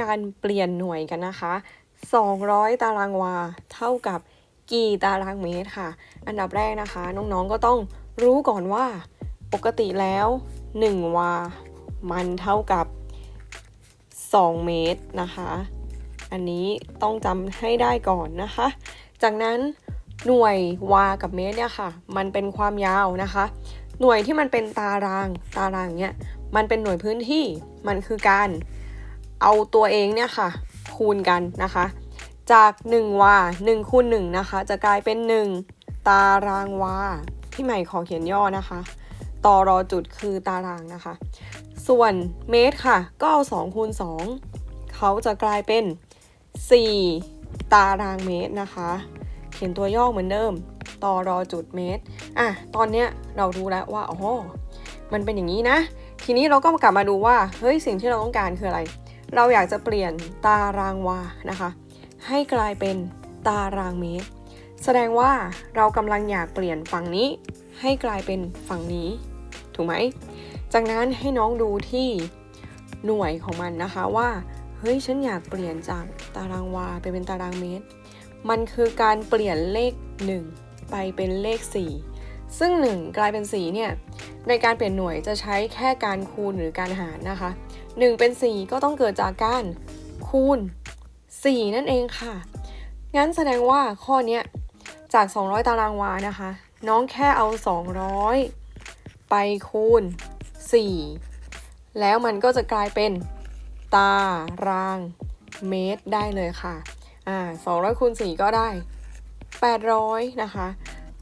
การเปลี่ยนหน่วยกันนะคะ 200 ตารางวา เท่ากับกี่ตารางเมตรค่ะ อันดับแรกนะคะ น้องๆก็ต้องรู้ก่อนว่า ปกติแล้ว 1 วา มันเท่ากับ 2 เมตรนะคะ อันนี้ต้องจำให้ได้ก่อนนะคะ จากนั้นหน่วยวากับเมตรเนี่ยค่ะ มันเป็นความยาวนะคะ หน่วยที่มันเป็นตารางตารางเนี่ยมันเป็นหน่วยพื้นที่มันคือการ เอาตัวเองเนี่ยค่ะ คูณกันนะคะ จาก 1 วา1คูณ1นะคะ จะกลายเป็น 1 ตารางวาพี่ใหม่ขอเขียนย่อนะคะต่อรอจุดคือตารางนะคะ ส่วนเมตรค่ะ ก็เอา2คูณ2เขาจะกลายเป็น 4 ตารางเมตรนะคะ เขียนตัวย่อเหมือนเดิมต่อรอจุดเมตรอะตอนเนี้ยเรารู้แล้วว่าอ๋อมันเป็นอย่างนี้นะ ทีนี้เราก็กลับมาดูว่า เฮ้ย สิ่งที่เราต้องการคืออะไร เราอยากจะเปลี่ยนตารางวานะคะ ให้กลายเป็นตารางเมตร แสดงว่าเรากำลังอยากเปลี่ยนฝั่งนี้ ให้กลายเป็นฝั่งนี้ ถูกไหม จากนั้นให้น้องดูที่หน่วยของมันนะคะว่าเฮ้ยฉันอยากเปลี่ยนจากตารางวาไปเป็นตารางเมตร มันคือการเปลี่ยนเลข 1 ไปเป็นเลข 4 ซึ่ง 1 กลายเป็น4เนี่ยในการเปลี่ยนหน่วยจะใช้แค่การคูณหรือการหารนะคะ 1 เป็น 4 ก็ต้องเกิดจากการคูณ 4 นั่นเองค่ะ งั้นแสดงว่าข้อนี้จาก 200 ตารางวานะคะ น้องแค่เอา 200 ไปคูณ 4 แล้วมันก็จะกลายเป็นตารางเมตรได้เลยค่ะอ่า200คูณ4ก็ได้ 800 นะคะ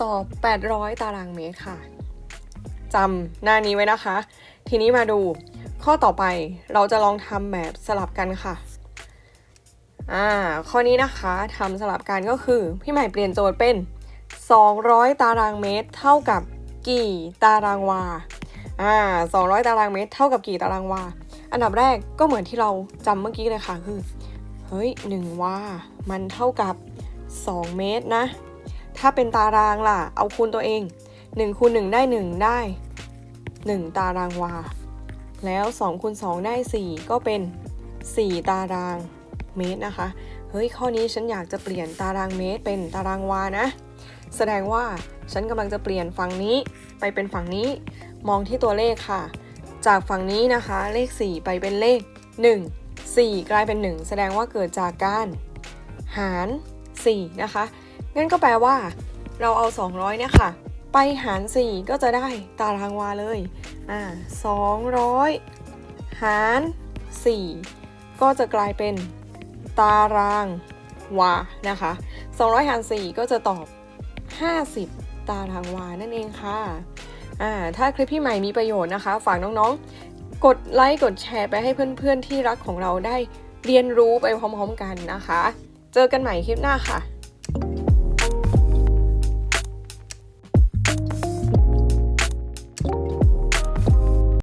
ตอ800 ตารางเมตรค่ะจำหน้านี้ไว้นะคะ ทีนี้มาดูข้อต่อไปเราจะลองทำแบบสลับกันค่ะอ่าข้อนี้นะคะทำสลับกันก็คือ พี่ใหม่เปลี่ยนโจทย์เป็น 200 ตารางเมตร เท่ากับกี่ตารางวาอ่า200 ตารางเมตร เท่ากับกี่ตารางวา อันดับแรกก็เหมือนที่เราจำเมื่อกี้เลยค่ะคือเฮ้ย1วา มันเท่ากับ 2 เมตรนะ ถ้าเป็นตารางล่ะ เอาคูณตัวเอง1คูณ1ได้ 1 ได้ 1 ตารางวา แล้ว2คูณ2ได้ 4 ก็เป็น 4 ตารางเมตรนะคะ เฮ้ย ข้อนี้ฉันอยากจะเปลี่ยนตารางเมตรเป็นตารางวานะ แสดงว่าฉันกำลังจะเปลี่ยนฝั่งนี้ไปเป็นฝั่งนี้ มองที่ตัวเลขค่ะ จากฝั่งนี้นะคะ เลข 4 ไปเป็นเลข 1 4 กลายเป็น 1 แสดงว่าเกิดจากการหาร 4 นะคะ งั้นก็แปลว่า เราเอา 200 เนี่ยค่ะ ไปหาร 4 ก็จะได้ตารางวาเลย อ่า200หาร 4 ก็จะกลายเป็นตารางวา นะคะ 200 หาร 4 ก็จะตอบ 50 ตารางวา นั่นเองค่ะ อ่า ถ้าคลิปพี่ใหม่มีประโยชน์นะคะ ฝากน้องๆ กดไลค์ กดแชร์ไปให้เพื่อนๆที่รักของเราได้เรียนรู้ไปพร้อมๆกันนะคะ เจอกันใหม่คลิปหน้าค่ะ